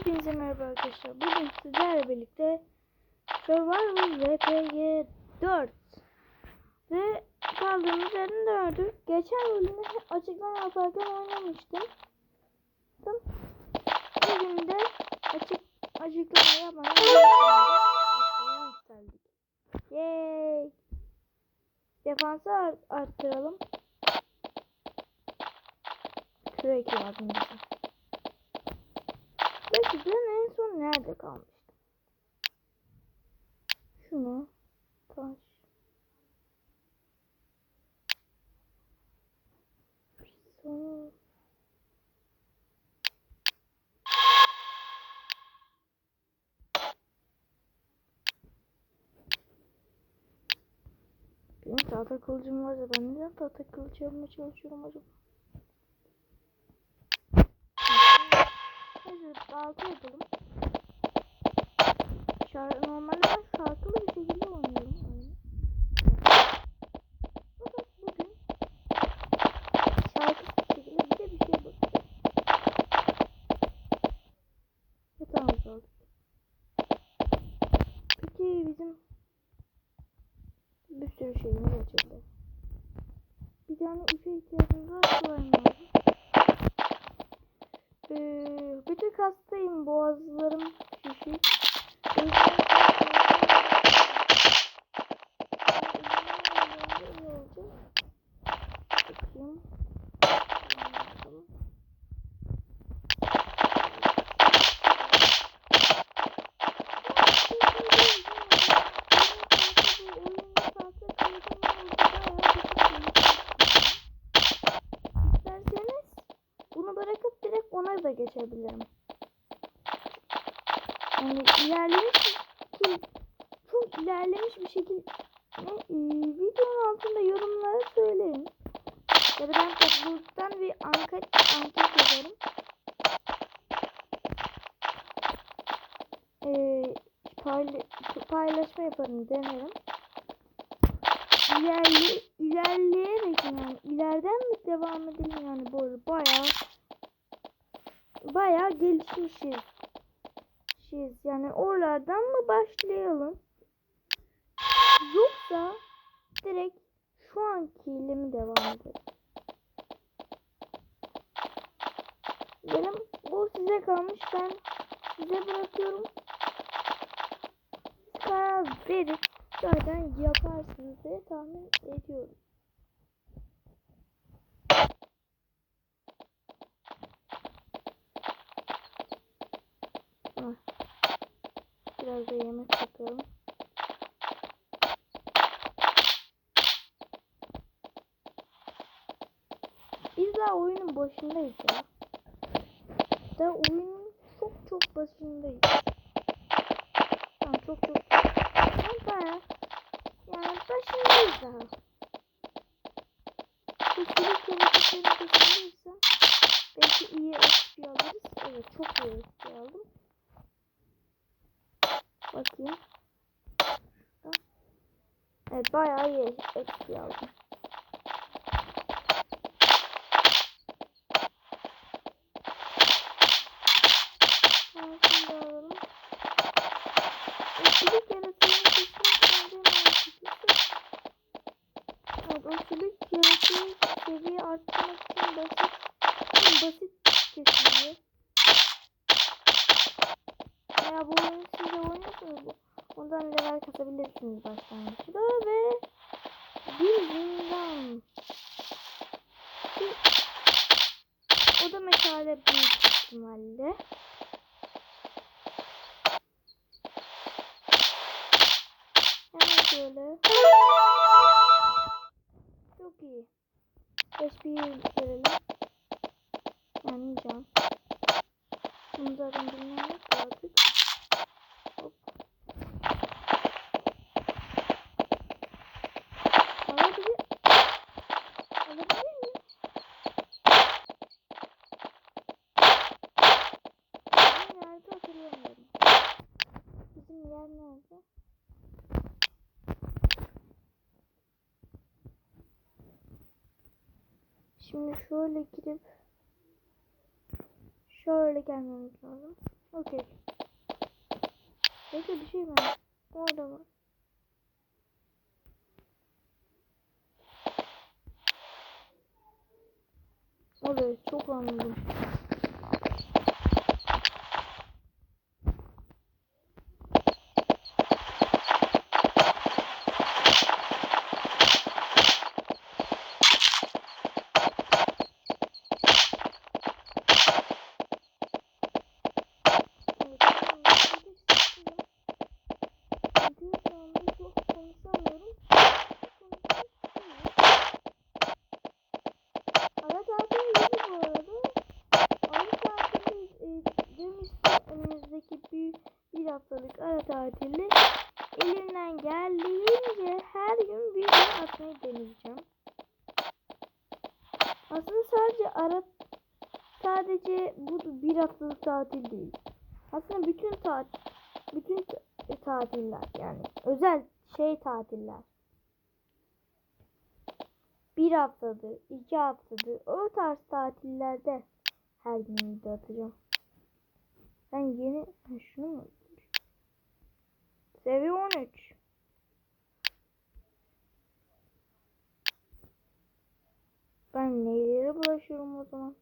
Hepinize merhaba arkadaşlar. Bugün sizlerle birlikte Survival RPG 4 ve kaldığımız yerden döndük. Geçen bölümde açıklama yaparken oynamıştım. Bugün de açık açıklama yapmadan yükseldik. Yay! Defansı art arttıralım. Kürek lazım bize. Peki ben en son nerede kalmıştım? Şunu taş. Sonra Benim tahta kılıcım var da ben neden tahta kılıç yapmaya çalışıyorum acaba? Neyse balta yapalım. Şarkı, normalde ben şarkılı bir şekilde oynuyorum. Fakat bugün şarkısız bir şekilde bir de bir şey bakacağım. Yatağımız oldu. Peki bizim bir sürü şeyimiz açıldı. Bir tane ipe ihtiyacımız var. Lazım. Ee, bir tık hastayım. Boğazlarım şişik. O iyi olacak. Bakayım. Bakalım. İsterseniz bunu bırakıp direkt ona da geçebilirim. Yani ilerlemiş çok ilerlemiş bir şekilde e, videonun altında yorumlara söyleyin. Ya da ben topluluktan bir anket, anket yazarım. Ee, payla, paylaşma yaparım denerim. İlerli, ilerleyerek yani ileriden mi devam edelim yani bu arada bayağı bayağı gelişmişiz. Şiz. Yani oralardan mı başlayalım? Yoksa direkt şu ankiyle mi devam edelim? Benim bu size kalmış. Ben size bırakıyorum. Karar verip zaten yaparsınız diye tahmin ediyorum. Biraz da yemek yapalım. Biz daha oyunun başındayız ya. Daha oyunun çok çok başındayız. Tamam çok çok. Ama yani başındayız daha. Bu sürük yaratıkların başındaysa belki iyi XP alırız. Evet çok iyi XP aldım. Bakayım. Evet bayağı iyi XP aldım. Tamam şimdi alalım. O sülük yaratığını kesmek bence mantıklı. Evet o sülük yaratığı seviye arttırmak basit basit kesiliyor. Veya bu oyunu siz de oynuyorsanız bu. Ondan level kasabilirsiniz başlangıçta ve bir zindan. Bir, o da meşale büyük ihtimalle. Hemen şöyle. Çok iyi. HP'yi yükselelim. Yani can. Bunu zaten bilmiyoruz artık. Hop. Alabilir. Alabilir miyim? Bizim nerede hatırlamıyorum. Bizim yer nerede? Şimdi şöyle gidip şöyle gelmemiz lazım. Okey. Bekle bir şey var. Orada var. Evet çok anladım. Evet, tamam, yapabilirsin ya. Çünkü şu anda çok konuşamıyorum. Ara tatil yedi bu arada. Ara tatili e, demiştim önümüzdeki bir, bir haftalık ara tatili elimden geldiğince her gün video atmayı deneyeceğim. Aslında sadece ara sadece bu bir haftalık tatil değil. Aslında bütün tatil bütün t- tatiller yani özel şey tatiller. Bir haftadır, iki haftadır o tarz tatillerde her gün video atacağım. Ben yeni şunu mu? Seviye 13. Ben neylere bulaşıyorum o zaman?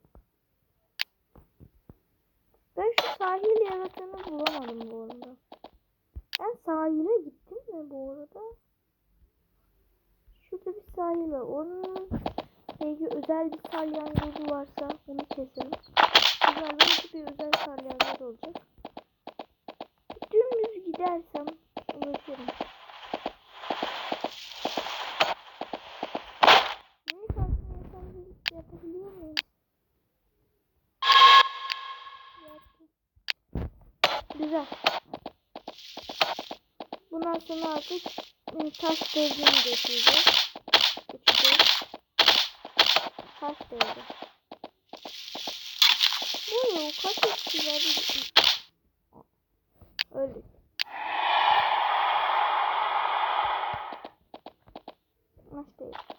Ben şu sahil yaratığını bulamadım bu arada. Ben sahile gittim mi bu arada? Şurada bir sahil var. Onun belki özel bir salyangozu varsa onu keselim. Güzel belki bir özel salyangoz olacak. Dümdüz gidersem ulaşırım. Ne farklı yapabilir, yapabiliyor muyum? Güzel. Bundan sonra artık e, taş devrini götüreceğiz. Geçeceğiz. Taş devri. Ne o kaç etkilerde Öldük. Taş devri.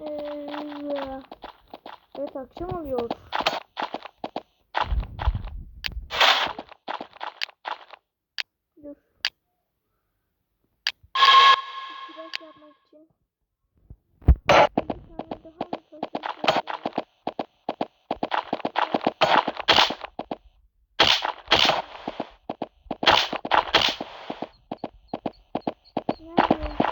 Ee, evet akşam oluyor. Dur. Bir Kürek yapmak için. Bir tane daha mı taşıyacağız? Nerede?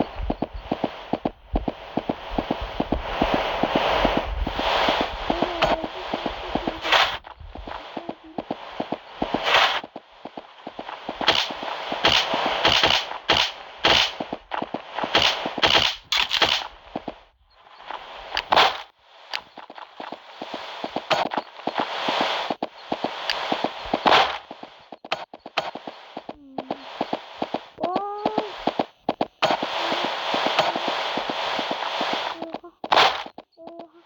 Oha.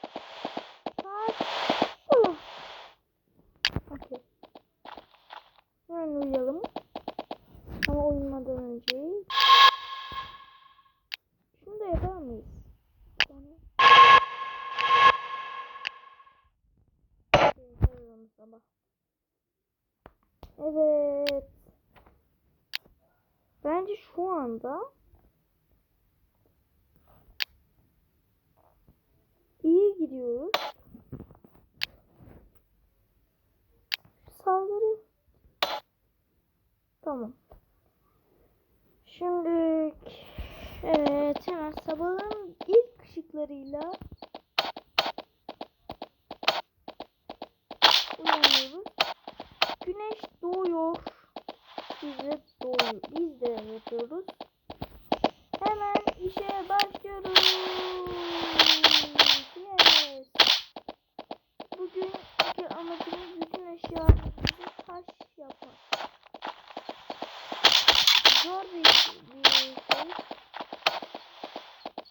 Kaç. Oh. Okey. Hemen uyuyalım. Ama uyumadan önce. Şunu da yapar mıyız? Yani... Yaparım sabah. Evet. Bence şu anda iyi gidiyoruz. Saldırı. Tamam. Şimdi evet hemen sabahın ilk ışıklarıyla uyanıyoruz. Güneş doğuyor. Biz de doğuyor. Biz de yapıyoruz. Hemen işe başlıyoruz. Yes. Bugünkü amacımız bütün eşyalarımızı taş yapmak. Zor bir, bir şey.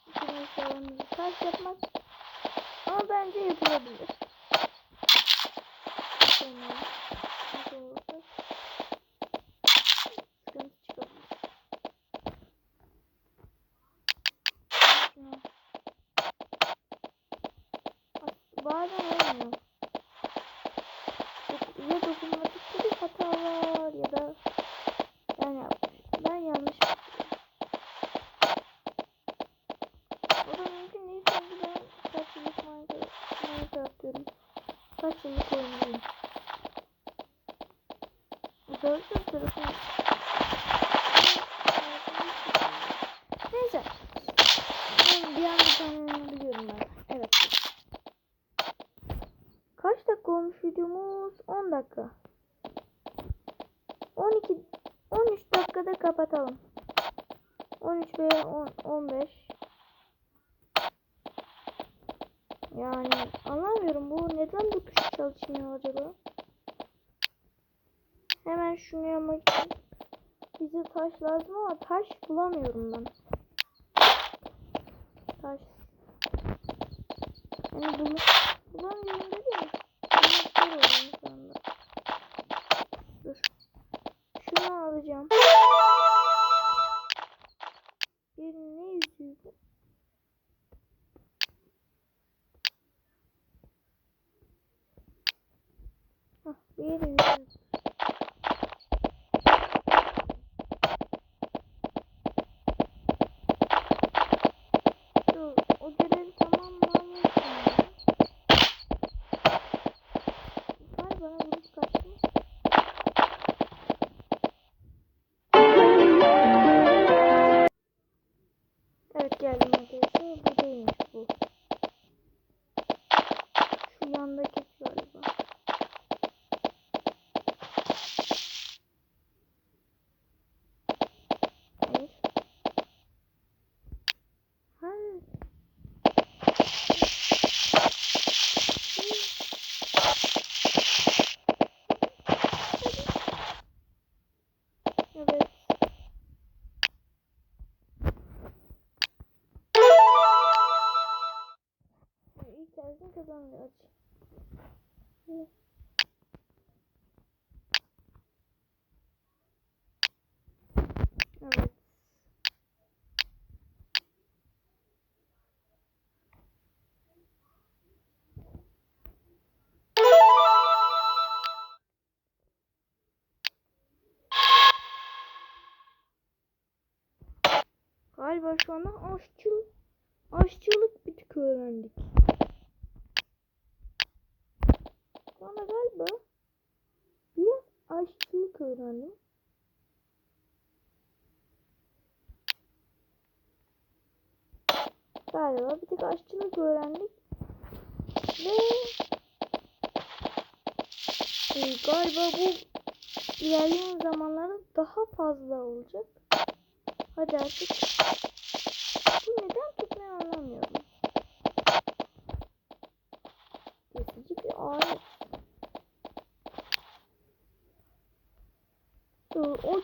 Bütün eşyalarımızı taş yapmak. Ama bence yapılabilir. Sonra bir oyundayım. Gördüğüm tarafı... Neyse. Ben bir anda tamamlayabiliyorum ben. Evet. Kaç dakika olmuş videomuz? 10 dakika. 12 13 dakikada kapatalım. 13 veya 10 15 Yani anlamıyorum şunu yapmak için bize taş lazım ama taş bulamıyorum ben. Taş. Yani bul bulamıyorum dedim. Dur. Şunu alacağım. Bir ne yüzüydü? Hah, bir yüzüydü. Kazanıyor. Evet. Galiba şu anda aşçı, aşçılık bir tık öğrendik. Anda galiba biraz aşçılık öğrendim. Galiba bir tık aşçılık öğrendik. Ve e, galiba bu ilerleyen zamanlarda daha fazla olacak. Hadi artık. Bu neden tutmuyor anlamıyorum. Kesici bir alet.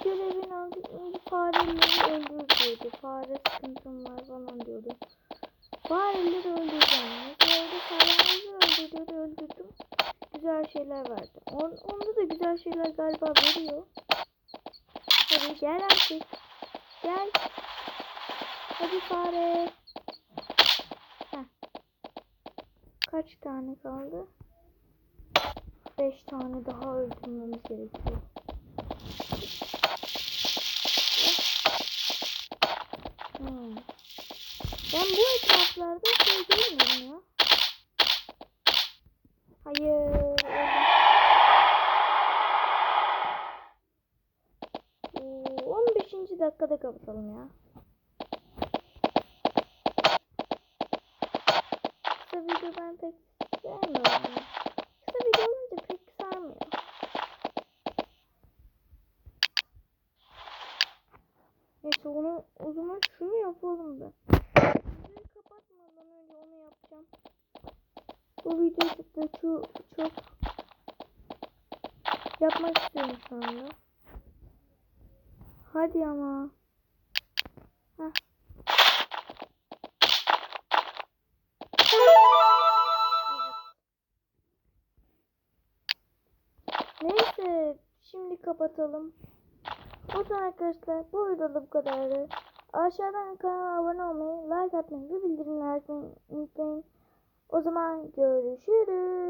Görevin altında fareleri öldür diyordu. Fare sıkıntım var falan diyordu. Fareleri öldüreceğim. Orada fareleri öldürüyordu, öldürdüm. Güzel şeyler verdi. On, onda da güzel şeyler galiba veriyor. Hadi gel artık. Gel. Hadi fare. Heh. Kaç tane kaldı? Beş tane daha öldürmemiz gerekiyor. Ben bu etraflarda şey görmüyorum ya. Hayır. öldüm. Oo, 15. dakikada kapatalım ya. Kısa video ben pek sevmiyorum. ya. Kısa video olunca pek sarmıyor. Neyse onu o zaman şunu yapalım ben. Videoyu kapatmadan önce onu yapacağım. Bu videoyu da çok, çok yapmak istiyorum şu. Hadi ama. Neyse şimdi kapatalım. O zaman arkadaşlar bu videoda bu kadardı. Aşağıdan kanala abone olmayı, like atmayı ve bildirimleri açmayı unutmayın. O zaman görüşürüz.